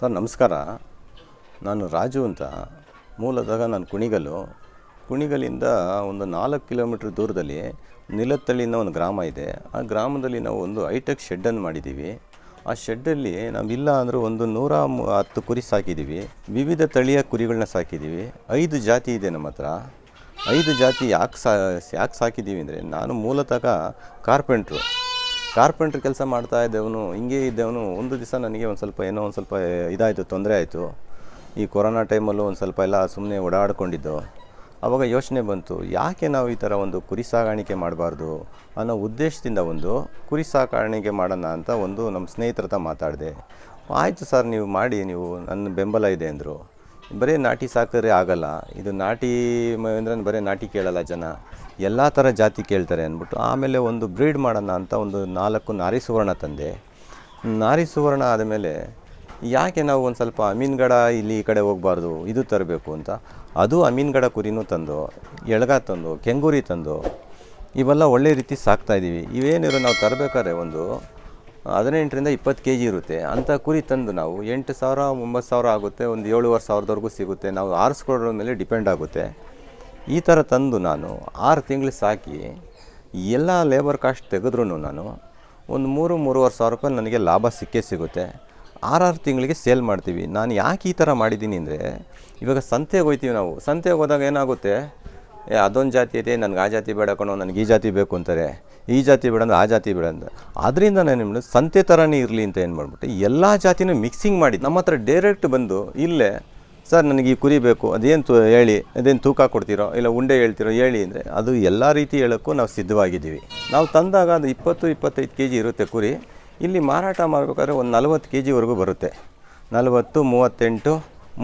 Sir, ನಮಸ್ಕಾರ. ನಾನು ರಾಜು ಅಂತ. ಮೂಲತಃ ನಾನು ಕುಣಿಗಲು ಕುಣಿಗಲಿಂದ ಒಂದು ನಾಲ್ಕು ಕಿಲೋಮೀಟ್ರ್ ದೂರದಲ್ಲಿ ನಿಲತ್ತಳ್ಳಿನ ಒಂದು ಗ್ರಾಮ ಇದೆ. ಆ ಗ್ರಾಮದಲ್ಲಿ ನಾವು ಒಂದು ಐಟೆಕ್ ಶೆಡ್ಡನ್ನು ಮಾಡಿದ್ದೀವಿ. ಆ ಶೆಡ್ಡಲ್ಲಿ ನಾವಿಲ್ಲ ಅಂದರೂ ಒಂದು ನೂರ ಹತ್ತು ಕುರಿ ಸಾಕಿದ್ದೀವಿ. ವಿವಿಧ ತಳಿಯ ಕುರಿಗಳನ್ನ ಸಾಕಿದ್ದೀವಿ. ಐದು ಜಾತಿ ಇದೆ ನಮ್ಮ ಹತ್ರ. ಐದು ಜಾತಿ ಯಾಕೆ ಸಾ, ಯಾಕೆ ಸಾಕಿದ್ದೀವಿ ಅಂದರೆ ನಾನು ಮೂಲತಃ ಕಾರ್ಪೆಂಟ್ರು. ಕಾರ್ಪೆಂಟ್ರ್ ಕೆಲಸ ಮಾಡ್ತಾ ಇದ್ದವನು, ಹಿಂಗೆ ಇದ್ದವನು, ಒಂದು ದಿವಸ ನನಗೆ ಒಂದು ಸ್ವಲ್ಪ ಏನೋ ಒಂದು ಸ್ವಲ್ಪ ಇದಾಯಿತು, ತೊಂದರೆ ಆಯಿತು. ಈ ಕೊರೋನಾ ಟೈಮಲ್ಲೂ ಒಂದು ಸ್ವಲ್ಪ ಎಲ್ಲ ಸುಮ್ಮನೆ ಓಡಾಡ್ಕೊಂಡಿದ್ದು. ಆವಾಗ ಯೋಚನೆ ಬಂತು, ಯಾಕೆ ನಾವು ಈ ಥರ ಒಂದು ಕುರಿ ಸಾಗಾಣಿಕೆ ಮಾಡಬಾರ್ದು? ಅನ್ನೋ ಉದ್ದೇಶದಿಂದ ಒಂದು ಕುರಿ ಸಾಕಾಣಿಕೆ ಮಾಡೋಣ ಅಂತ ಒಂದು ನಮ್ಮ ಸ್ನೇಹಿತರ ಹತ್ರ ಮಾತಾಡಿದೆ. ಆಯಿತು ಸರ್, ನೀವು ಮಾಡಿ, ನೀವು ನನ್ನ ಬೆಂಬಲ ಇದೆ ಅಂದರು. ಬರೀ ನಾಟಿ ಸಾಕಿದ್ರೆ ಆಗಲ್ಲ. ಇದು ನಾಟಿ ಅಂದರೆ ಬರೀ ನಾಟಿ ಕೇಳಲ್ಲ ಜನ. ಎಲ್ಲ ಥರ ಜಾತಿ ಕೇಳ್ತಾರೆ ಅಂದ್ಬಿಟ್ಟು, ಆಮೇಲೆ ಒಂದು ಬ್ರೀಡ್ ಮಾಡೋಣ ಅಂತ ಒಂದು ನಾಲ್ಕು ನಾರಿ ಸುವರ್ಣ ತಂದೆ. ನಾರಿ ಸುವರ್ಣ ಆದಮೇಲೆ ಯಾಕೆ ನಾವು ಒಂದು ಸ್ವಲ್ಪ ಅಮೀನ್ಗಡ ಇಲ್ಲಿ ಈ ಕಡೆ ಹೋಗಬಾರ್ದು, ಇದು ತರಬೇಕು ಅಂತ? ಅದು ಅಮೀನ್ಗಡ ಕುರಿನೂ ತಂದು, ಎಳ್ಗ ತಂದು, ಕೆಂಗೂರಿ ತಂದು, ಇವೆಲ್ಲ ಒಳ್ಳೆ ರೀತಿ ಸಾಕ್ತಾ ಇದ್ದೀವಿ ಇವೇನಿರೋ ನಾವು ತರಬೇಕಾದ್ರೆ ಒಂದು ಹದಿನೆಂಟರಿಂದ ಇಪ್ಪತ್ತು ಕೆ ಜಿ ಇರುತ್ತೆ. ಅಂಥ ಕುರಿ ತಂದು ನಾವು ಎಂಟು ಸಾವಿರ, ಒಂಬತ್ತು ಸಾವಿರ ಆಗುತ್ತೆ, ಒಂದು ಏಳುವರೆ ಸಾವಿರದವರೆಗೂ ಸಿಗುತ್ತೆ. ನಾವು ಆರಿಸ್ಕೊಳ್ಳೋದ್ರ ಮೇಲೆ ಡಿಪೆಂಡ್ ಆಗುತ್ತೆ. ಈ ಥರ ತಂದು ನಾನು ಆರು ತಿಂಗಳು ಸಾಕಿ ಎಲ್ಲ ಲೇಬರ್ ಕಾಸ್ಟ್ ತೆಗೆದ್ರೂ ನಾನು ಒಂದು ಮೂರು, ಮೂರುವರೆ ಸಾವಿರ ರೂಪಾಯಿ ನನಗೆ ಲಾಭ ಸಿಕ್ಕೇ ಸಿಗುತ್ತೆ. ಆರಾರು ತಿಂಗಳಿಗೆ ಸೇಲ್ ಮಾಡ್ತೀವಿ. ನಾನು ಯಾಕೆ ಈ ಥರ ಮಾಡಿದ್ದೀನಿ ಅಂದರೆ, ಇವಾಗ ಸಂತೆಗೆ ಹೋಗ್ತೀವಿ ನಾವು. ಸಂತೆಗೆ ಹೋದಾಗ ಏನಾಗುತ್ತೆ? ಏ, ಅದೊಂದು ಜಾತಿ ಇದೆ, ನನಗೆ ಆ ಜಾತಿ ಬೇಡ ಕಣೋ, ನನಗೆ ಈ ಜಾತಿ ಬೇಕು ಅಂತಾರೆ. ಈ ಜಾತಿ ಬೇಡ ಅಂದರೆ ಆ ಜಾತಿ ಬೇಡ ಅಂತ ಅದರಿಂದ ನಾನು ನಿಮ್ಮನ್ನು ಸಂತೆ ಥರನೇ ಇರಲಿ ಅಂತ ಏನು ಮಾಡಿಬಿಟ್ಟು, ಎಲ್ಲ ಜಾತಿನೂ ಮಿಕ್ಸಿಂಗ್ ಮಾಡಿ, ನಮ್ಮ ಹತ್ರ ಡೈರೆಕ್ಟ್ ಬಂದು ಇಲ್ಲೇ ಸರ್, ನನಗೆ ಈ ಕುರಿ ಬೇಕು. ಅದೇನು ಹೇಳಿ. ಅದೇನು ತೂಕ ಕೊಡ್ತೀರೋ, ಇಲ್ಲ ಉಂಡೆ ಹೇಳ್ತೀರೋ ಹೇಳಿ ಅಂದರೆ ಅದು ಎಲ್ಲ ರೀತಿ ಹೇಳೋಕ್ಕೂ ನಾವು ಸಿದ್ಧವಾಗಿದ್ದೀವಿ. ನಾವು ತಂದಾಗ ಅದು ಇಪ್ಪತ್ತು, ಇಪ್ಪತ್ತೈದು ಕೆ ಜಿ ಇರುತ್ತೆ ಕುರಿ. ಇಲ್ಲಿ ಮಾರಾಟ ಮಾಡಬೇಕಾದ್ರೆ ಒಂದು ನಲವತ್ತು ಕೆ ಜಿವರೆಗೂ ಬರುತ್ತೆ. ನಲವತ್ತು, ಮೂವತ್ತೆಂಟು,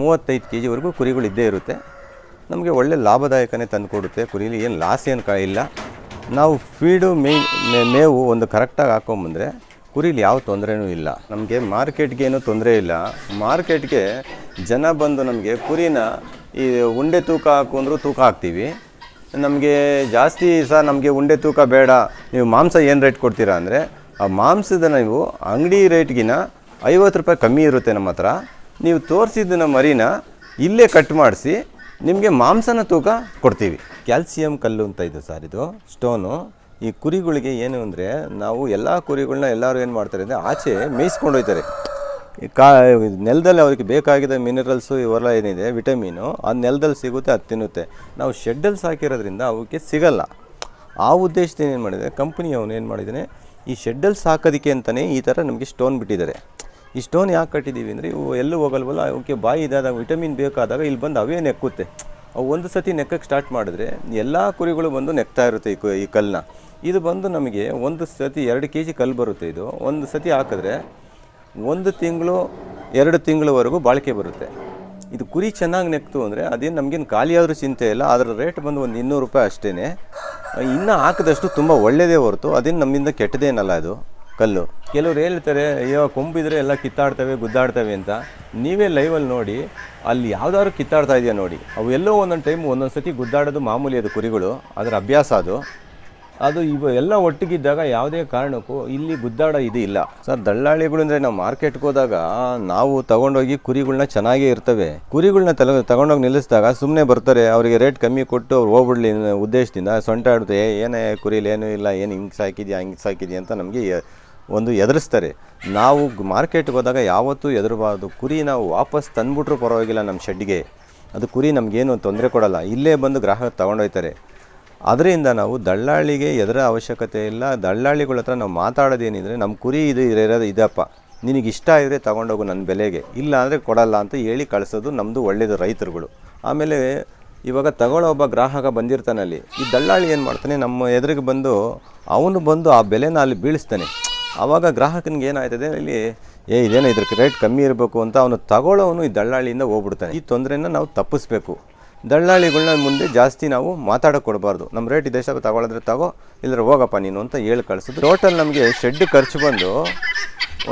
ಮೂವತ್ತೈದು ಕೆ ಜಿವರೆಗೂ ಕುರಿಗಳು ಇದ್ದೇ ಇರುತ್ತೆ. ನಮಗೆ ಒಳ್ಳೆ ಲಾಭದಾಯಕನೇ ತಂದು ಕೊಡುತ್ತೆ. ಕುರಿಲಿ ಏನು ಲಾಸ್ ಏನು ಇಲ್ಲ. ನಾವು ಫೀಡು ಮೇಯ್ ಮೇವು ಒಂದು ಕರೆಕ್ಟಾಗಿ ಹಾಕೊಂಬಂದರೆ ಕುರಿಲಿ ಯಾವ ತೊಂದರೆನೂ ಇಲ್ಲ. ನಮಗೆ ಮಾರ್ಕೆಟ್ಗೆ ಏನು ತೊಂದರೆ ಇಲ್ಲ. ಮಾರ್ಕೆಟ್ಗೆ ಜನ ಬಂದು ನಮಗೆ ಕುರಿನ ಈ ಉಂಡೆ ತೂಕ ಹಾಕು ಅಂದರೂ ತೂಕ ಹಾಕ್ತೀವಿ. ನಮಗೆ ಜಾಸ್ತಿ ಸಹ ನಮಗೆ ಉಂಡೆ ತೂಕ ಬೇಡ. ನೀವು ಮಾಂಸ ಏನು ರೇಟ್ ಕೊಡ್ತೀರಾ ಅಂದರೆ, ಆ ಮಾಂಸದ ನೀವು ಅಂಗಡಿ ರೇಟ್ಗಿನ ಐವತ್ತು ರೂಪಾಯಿ ಕಮ್ಮಿ ಇರುತ್ತೆ ನಮ್ಮ ಹತ್ರ. ನೀವು ತೋರಿಸಿದ್ದನ್ನ ಮರಿನ ಇಲ್ಲೇ ಕಟ್ ಮಾಡಿಸಿ ನಿಮಗೆ ಮಾಂಸನ ತೂಕ ಕೊಡ್ತೀವಿ. ಕ್ಯಾಲ್ಸಿಯಂ ಕಲ್ಲು ಅಂತ ಇದೆ ಸರ್ ಇದು ಸ್ಟೋನು ಈ ಕುರಿಗಳಿಗೆ ಏನು ಅಂದರೆ ನಾವು ಎಲ್ಲ ಕುರಿಗಳನ್ನ ಎಲ್ಲರೂ ಏನು ಮಾಡ್ತಾರೆ ಅಂದರೆ ಆಚೆ ಮೇಯಿಸ್ಕೊಂಡು ಹೋಗ್ತಾರೆ ಈ ಕಾ ನೆಲದಲ್ಲಿ ಅವ್ರಿಗೆ ಬೇಕಾಗಿದ್ದ ಮಿನರಲ್ಸು ಇವೆಲ್ಲ ಏನಿದೆ ವಿಟಮಿನು ಆ ನೆಲದಲ್ಲಿ ಸಿಗುತ್ತೆ, ಅದು ತಿನ್ನುತ್ತೆ. ನಾವು ಶೆಡ್ಡಲ್ಲಿ ಸಾಕಿರೋದ್ರಿಂದ ಅವಕ್ಕೆ ಸಿಗಲ್ಲ. ಆ ಉದ್ದೇಶದಿಂದ ಏನು ಮಾಡಿದರೆ ಕಂಪ್ನಿ ಅವನು ಏನು ಮಾಡಿದ್ದಾನೆ ಈ ಶೆಡ್ಡಲ್ಲಿ ಸಾಕೋದಕ್ಕೆ ಅಂತಲೇ ಈ ಥರ ನಮಗೆ ಸ್ಟೋನ್ ಬಿಟ್ಟಿದ್ದಾರೆ. ಈ ಸ್ಟೋನ್ ಯಾಕೆ ಕಟ್ಟಿದ್ದೀವಿ ಅಂದರೆ, ಇವು ಎಲ್ಲೂ ಹೋಗಲ್ವಲ್ಲ, ಅವಕ್ಕೆ ಬಾಯಿ ಇದಾದಾಗ ವಿಟಮಿನ್ ಬೇಕಾದಾಗ ಇಲ್ಲಿ ಬಂದು ಅವೇ ನೆಕ್ಕುತ್ತೆ. ಅವು ಒಂದು ಸತಿ ನೆಕ್ಕಕ್ಕೆ ಸ್ಟಾರ್ಟ್ ಮಾಡಿದ್ರೆ ಎಲ್ಲ ಕುರಿಗಳು ಬಂದು ನೆಕ್ತಾ ಇರುತ್ತೆ ಈ ಈ ಕಲ್ಲನ್ನ ಇದು ಬಂದು ನಮಗೆ ಒಂದು ಸತಿ ಎರಡು ಕೆ ಜಿ ಕಲ್ಲು ಬರುತ್ತೆ ಇದು. ಒಂದು ಸತಿ ಹಾಕಿದ್ರೆ ಒಂದು ತಿಂಗಳು, ಎರಡು ತಿಂಗಳವರೆಗೂ ಬಾಳಿಕೆ ಬರುತ್ತೆ. ಇದು ಕುರಿ ಚೆನ್ನಾಗಿ ನೆಕ್ತು ಅಂದರೆ ಅದೇನು ನಮಗೇನು ಖಾಲಿಯಾದರೂ ಚಿಂತೆ ಇಲ್ಲ. ಅದರ ರೇಟ್ ಬಂದು ಒಂದು ಇನ್ನೂರು ರೂಪಾಯಿ ಅಷ್ಟೇ ಇನ್ನು ಹಾಕಿದಷ್ಟು ತುಂಬ ಒಳ್ಳೆಯದೇ ಹೊರತು ಅದೇನು ನಮ್ಮಿಂದ ಕೆಟ್ಟದೇನಲ್ಲ ಅದು ಕಲ್ಲು. ಕೆಲವ್ರು ಹೇಳ್ತಾರೆ, ಅಯ್ಯೋ, ಕೊಂಬಿದ್ರೆ ಎಲ್ಲ ಕಿತ್ತಾಡ್ತವೆ, ಗುದ್ದಾಡ್ತವೆ ಅಂತ. ನೀವೇ ಲೈವಲ್ಲಿ ನೋಡಿ, ಅಲ್ಲಿ ಯಾವ್ದಾದ್ರು ಕಿತ್ತಾಡ್ತಾ ಇದೆಯಾ ನೋಡಿ. ಅವು ಎಲ್ಲೋ ಒಂದೊಂದು ಟೈಮ್ ಒಂದೊಂದು ಸತಿ ಗುದ್ದಾಡೋದು ಮಾಮೂಲಿ ಅದು ಕುರಿಗಳು. ಅದರ ಅಭ್ಯಾಸ ಅದು. ಅದು ಇವ ಎಲ್ಲ ಒಟ್ಟಿಗಿದ್ದಾಗ ಯಾವುದೇ ಕಾರಣಕ್ಕೂ ಇಲ್ಲಿ ಗುದ್ದಾಡ ಇದು ಇಲ್ಲ ಸರ್ ದಳ್ಳಾಳಿಗಳು ಅಂದರೆ ನಾವು ಮಾರ್ಕೆಟ್ಗೆ ಹೋದಾಗ ನಾವು ತಗೊಂಡೋಗಿ ಕುರಿಗಳನ್ನ ಚೆನ್ನಾಗೇ ಇರ್ತವೆ. ಕುರಿಗಳನ್ನ ತಲೆ ತಗೊಂಡೋಗಿ ನಿಲ್ಲಿಸಿದಾಗ ಸುಮ್ಮನೆ ಬರ್ತಾರೆ ಅವರಿಗೆ ರೇಟ್ ಕಮ್ಮಿ ಕೊಟ್ಟು ಅವ್ರು ಹೋಗ್ಬಿಡ್ಲಿ ಉದ್ದೇಶದಿಂದ. ಸೊಂಟ ಆಡುತ್ತೆ "ಏ, ಏನೇ ಕುರಿಲಿ ಏನೂ ಇಲ್ಲ ಏನು ಹಿಂಗೆ ಸಾಕಿದ್ಯಾ ಹಿಂಗೆ ಸಾಕಿದ್ಯಾ ಅಂತ ನಮಗೆ ಒಂದು ಎದುರಿಸ್ತಾರೆ. ನಾವು ಮಾರ್ಕೆಟ್ಗೆ ಹೋದಾಗ ಯಾವತ್ತೂ ಎದುರಬಾರ್ದು. ಕುರಿ ನಾವು ವಾಪಸ್ ತಂದುಬಿಟ್ರೂ ಪರವಾಗಿಲ್ಲ ನಮ್ಮ ಶೆಡ್ಗೆ. ಅದು ಕುರಿ ನಮಗೇನು ತೊಂದರೆ ಕೊಡಲ್ಲ. ಇಲ್ಲೇ ಬಂದು ಗ್ರಾಹಕ ತಗೊಂಡೋಗ್ತಾರೆ ಅದರಿಂದ ನಾವು ದಳ್ಳಾಳಿಗೆ ಎದರ ಅವಶ್ಯಕತೆ ಇಲ್ಲ. ದಳ್ಳಾಳಿಗಳ ಹತ್ರ ನಾವು ಮಾತಾಡೋದೇನಿದ್ರೆ ನಮ್ಮ ಕುರಿ ಇದು ಇರೋದು ಇದಪ್ಪ. ನಿನಗೆ ಇಷ್ಟ ಇದ್ದರೆ ತಗೊಂಡೋಗು ನನ್ನ ಬೆಲೆಗೆ. ಇಲ್ಲ ಅಂದರೆ ಕೊಡಲ್ಲ ಅಂತ ಹೇಳಿ ಕಳಿಸೋದು ನಮ್ಮದು ಒಳ್ಳೆಯದು ರೈತರುಗಳು. ಆಮೇಲೆ ಇವಾಗ ತಗೊಳ್ಳೋ ಒಬ್ಬ ಗ್ರಾಹಕ ಬಂದಿರ್ತಾನಲ್ಲಿ ಈ ದಳ್ಳಾಳಿ ಏನು ಮಾಡ್ತಾನೆ? ನಮ್ಮ ಎದುರಿಗೆ ಬಂದು ಅವನು ಬಂದು ಆ ಬೆಲೆನ ಅಲ್ಲಿ ಬೀಳಿಸ್ತಾನೆ. ಆವಾಗ ಗ್ರಾಹಕನಿಗೆ ಏನಾಯ್ತದೆ? ಇಲ್ಲಿ ಏ, ಇದೇನೋ ಇದ್ರ ರೇಟ್ ಕಮ್ಮಿ ಇರಬೇಕು ಅಂತ ಅವನು ತಗೊಳ್ಳೋವನು ಈ ದಳ್ಳಾಳಿಯಿಂದ ಹೋಗ್ಬಿಡ್ತಾನೆ. ಈ ತೊಂದರೆನ ನಾವು ತಪ್ಪಿಸ್ಬೇಕು. ದಳ್ಳಾಳಿಗಳನ್ನ ಮುಂದೆ ಜಾಸ್ತಿ ನಾವು ಮಾತಾಡೋಕೆ ಕೊಡಬಾರ್ದು ನಮ್ಮ ರೇಟ್ ಇದೆ ಸ್ವಲ್ಪ ತಗೊಳಿದ್ರೆ ತಗೋ ಇಲ್ಲರ ಹೋಗಪ್ಪ ನೀನು ಅಂತ ಹೇಳಿ ಕಳಿಸಿದ್ರು. ಟೋಟಲ್ ನಮಗೆ ಶೆಡ್ ಖರ್ಚು ಬಂದು